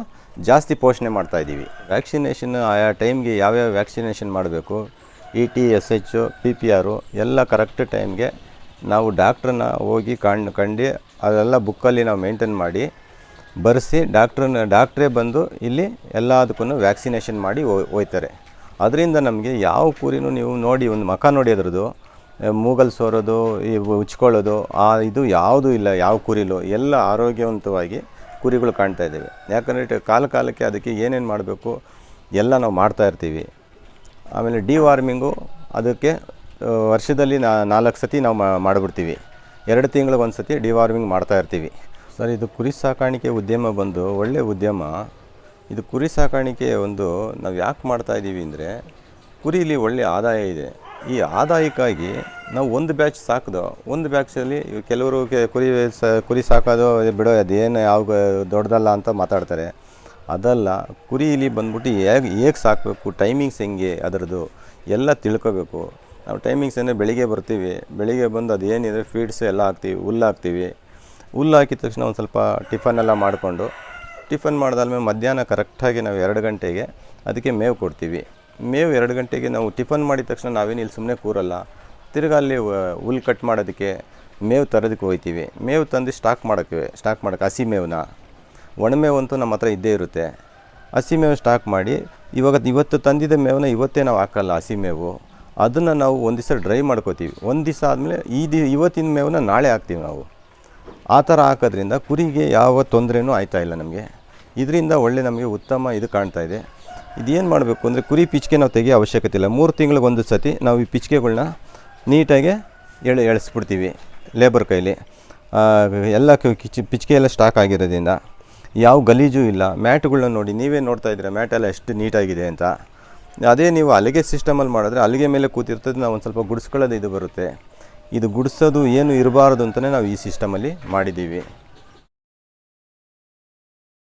ಜಾಸ್ತಿ ಪೋಷಣೆ ಮಾಡ್ತಾಯಿದ್ದೀವಿ ವ್ಯಾಕ್ಸಿನೇಷನ್ ಆಯಾ ಟೈಮ್ಗೆ ಯಾವ್ಯಾವ ವ್ಯಾಕ್ಸಿನೇಷನ್ ಮಾಡಬೇಕು? E T S H P P ಆರು ಎಲ್ಲ ಕರೆಕ್ಟ್ ಟೈಮ್ಗೆ ನಾವು ಡಾಕ್ಟ್ರನ್ನ ಹೋಗಿ ಕಂಡು ಕಂಡು ಅದೆಲ್ಲ ಬುಕ್ಕಲ್ಲಿ ನಾವು ಮೇಂಟೈನ್ ಮಾಡಿ ಬರೆಸಿ ಡಾಕ್ಟ್ರನ್ನ, ಡಾಕ್ಟ್ರೇ ಬಂದು ಇಲ್ಲಿ ಎಲ್ಲದಕ್ಕೂ ವ್ಯಾಕ್ಸಿನೇಷನ್ ಮಾಡಿ ಹೋಯ್ತಾರೆ. ಅದರಿಂದ ನಮಗೆ ಯಾವ ಕುರಿನೂ ನೀವು ನೋಡಿ ಒಂದು ಮಖ ನೋಡಿ ಅದ್ರದ್ದು ಮೂಗಲ್ ಸೋರೋದು, ಈ ಉಚ್ಕೊಳ್ಳೋದು, ಆ ಇದು ಯಾವುದೂ ಇಲ್ಲ ಯಾವ ಕುರಿಲು. ಎಲ್ಲ ಆರೋಗ್ಯವಂತವಾಗಿ ಕುರಿಗಳು ಕಾಣ್ತಾ ಇದ್ದೇವೆ. ಯಾಕಂದರೆ ಕಾಲ ಕಾಲಕ್ಕೆ ಅದಕ್ಕೆ ಏನೇನು ಮಾಡಬೇಕು ಎಲ್ಲ ನಾವು ಮಾಡ್ತಾ ಇರ್ತೀವಿ. ಆಮೇಲೆ ಡಿ ವಾರ್ಮಿಂಗು ಅದಕ್ಕೆ ವರ್ಷದಲ್ಲಿ ನಾಲ್ಕು ಸತಿ ನಾವು ಮಾಡಿಬಿಡ್ತೀವಿ. ಎರಡು ತಿಂಗಳಿಗೆ ಒಂದು ಸತಿ ಡಿವಾರ್ಮಿಂಗ್ ಮಾಡ್ತಾ ಇರ್ತೀವಿ. ಸರ್, ಇದು ಕುರಿ ಸಾಕಾಣಿಕೆ ಉದ್ಯಮ ಬಂದು ಒಳ್ಳೆಯ ಉದ್ಯಮ. ಇದು ಕುರಿ ಸಾಕಾಣಿಕೆ ಒಂದು ನಾವು ಯಾಕೆ ಮಾಡ್ತಾ ಇದ್ದೀವಿ ಅಂದರೆ, ಕುರಿಲಿ ಒಳ್ಳೆಯ ಆದಾಯ ಇದೆ. ಈ ಆದಾಯಕ್ಕಾಗಿ ನಾವು ಒಂದು ಬ್ಯಾಚ್ ಸಾಕಿದೋ, ಒಂದು ಬ್ಯಾಚಲ್ಲಿ ಕೆಲವರು ಕುರಿ ಸ ಕುರಿ ಸಾಕೋದು ಬಿಡೋ ಅದೇನು ಯಾವ ದೊಡ್ಡದಲ್ಲ ಅಂತ ಮಾತಾಡ್ತಾರೆ. ಅದಲ್ಲ ಕುರಿ ಇಲ್ಲಿ ಬಂದ್ಬಿಟ್ಟು ಹೇಗೆ ಹೇಗೆ ಸಾಕಬೇಕು ಟೈಮಿಂಗ್ಸ್ ಹೆಂಗೆ, ಅದರದ್ದು ಎಲ್ಲ ತಿಳ್ಕೊಬೇಕು. ನಾವು ಟೈಮಿಂಗ್ಸ್ ಅಂದರೆ ಬೆಳಿಗ್ಗೆ ಬರ್ತೀವಿ, ಬೆಳಿಗ್ಗೆ ಬಂದು ಅದೇನಿದೆ ಫೀಡ್ಸ್ ಎಲ್ಲ ಹಾಕ್ತೀವಿ, ಹುಲ್ಲು ಹಾಕ್ತೀವಿ. ಹುಲ್ಲು ಹಾಕಿದ ತಕ್ಷಣ ಒಂದು ಸ್ವಲ್ಪ ಟಿಫನ್ ಎಲ್ಲ ಮಾಡಿಕೊಂಡು ಟಿಫನ್ ಮಾಡಿದಾದ್ಮೇಲೆ ಮಧ್ಯಾಹ್ನ ಕರೆಕ್ಟಾಗಿ ನಾವು ಎರಡು ಗಂಟೆಗೆ ಅದಕ್ಕೆ ಮೇವು ಕೊಡ್ತೀವಿ. ಮೇವು ಎರಡು ಗಂಟೆಗೆ ನಾವು ಟಿಫನ್ ಮಾಡಿದ ತಕ್ಷಣ ನಾವೇನು ಇಲ್ಲಿ ಸುಮ್ಮನೆ ಕೂರಲ್ಲ. ತಿರ್ಗಾ ಅಲ್ಲಿ ಹುಲ್ ಕಟ್ ಮಾಡೋದಕ್ಕೆ ಮೇವು ತರೋದಕ್ಕೆ ಹೋಗ್ತೀವಿ ಮೇವು ತಂದು ಸ್ಟಾಕ್ ಮಾಡೋಕ್ಕೆ ಸ್ಟಾಕ್ ಮಾಡೋಕ್ಕೆ, ಹಸಿ ಮೇವನ್ನ ಒಣಮೇವಂತೂ ನಮ್ಮ ಹತ್ರ ಇದ್ದೇ ಇರುತ್ತೆ. ಹಸಿ ಮೇವು ಸ್ಟಾಕ್ ಮಾಡಿ, ಇವಾಗ ಇವತ್ತು ತಂದಿದ್ದ ಮೇವನ್ನ ಇವತ್ತೇ ನಾವು ಹಾಕಲ್ಲ ಹಸಿ ಮೇವು. ಅದನ್ನು ನಾವು ಒಂದು ದಿವಸ ಡ್ರೈ ಮಾಡ್ಕೋತೀವಿ. ಒಂದು ದಿವಸ ಆದಮೇಲೆ ಈ ದಿ, ಇವತ್ತಿನ ಮೇವನ್ನ ನಾಳೆ ಹಾಕ್ತೀವಿ ನಾವು. ಆ ಥರ ಹಾಕೋದ್ರಿಂದ ಕುರಿಗೆ ಯಾವ ತೊಂದರೆನೂ ಆಯ್ತಾ ಇಲ್ಲ ನಮಗೆ. ಇದರಿಂದ ಒಳ್ಳೆ ನಮಗೆ ಉತ್ತಮ ಇದು ಕಾಣ್ತಾ ಇದೆ. ಇದೇನು ಮಾಡಬೇಕು ಅಂದರೆ ಕುರಿ ಪಿಚ್ಕೆ ನಾವು ತೆಗೆಯೋ ಅವಶ್ಯಕತೆ ಇಲ್ಲ. ಮೂರು ತಿಂಗಳಿಗೆ ಒಂದು ಸತಿ ನಾವು ಈ ಪಿಚ್ಕೆಗಳನ್ನ ನೀಟಾಗಿ ಎಳೆ, ಎಳಿಸ್ಬಿಡ್ತೀವಿ ಲೇಬರ್ ಕೈಲಿ. ಎಲ್ಲ ಕಿಚ್, ಪಿಚ್ಕೆ ಎಲ್ಲ ಸ್ಟಾಕ್ ಆಗಿರೋದ್ರಿಂದ. ಯಾವ ಗಲೀಜು ಇಲ್ಲ. ಮ್ಯಾಟ್ಗಳನ್ನ ನೋಡಿ, ನೀವೇ ನೋಡ್ತಾ ಇದ್ದೀರಾ ಮ್ಯಾಟೆಲ್ಲ ಎಷ್ಟು ನೀಟಾಗಿದೆ ಅಂತ. ಅದೇ ನೀವು ಅಲ್ಲಿಗೆ ಸಿಸ್ಟಮಲ್ಲಿ ಮಾಡಿದ್ರೆ ಅಲ್ಲಿಗೆ ಮೇಲೆ ಕೂತಿರ್ತದೆ, ನಾವು ಒಂದು ಸ್ವಲ್ಪ ಗುಡಿಸ್ಕೊಳ್ಳೋದು ಇದು ಬರುತ್ತೆ. ಇದು ಗುಡಿಸೋದು ಏನು ಇರಬಾರ್ದು ಅಂತಲೇ ನಾವು ಈ ಸಿಸ್ಟಮಲ್ಲಿ ಮಾಡಿದ್ದೀವಿ.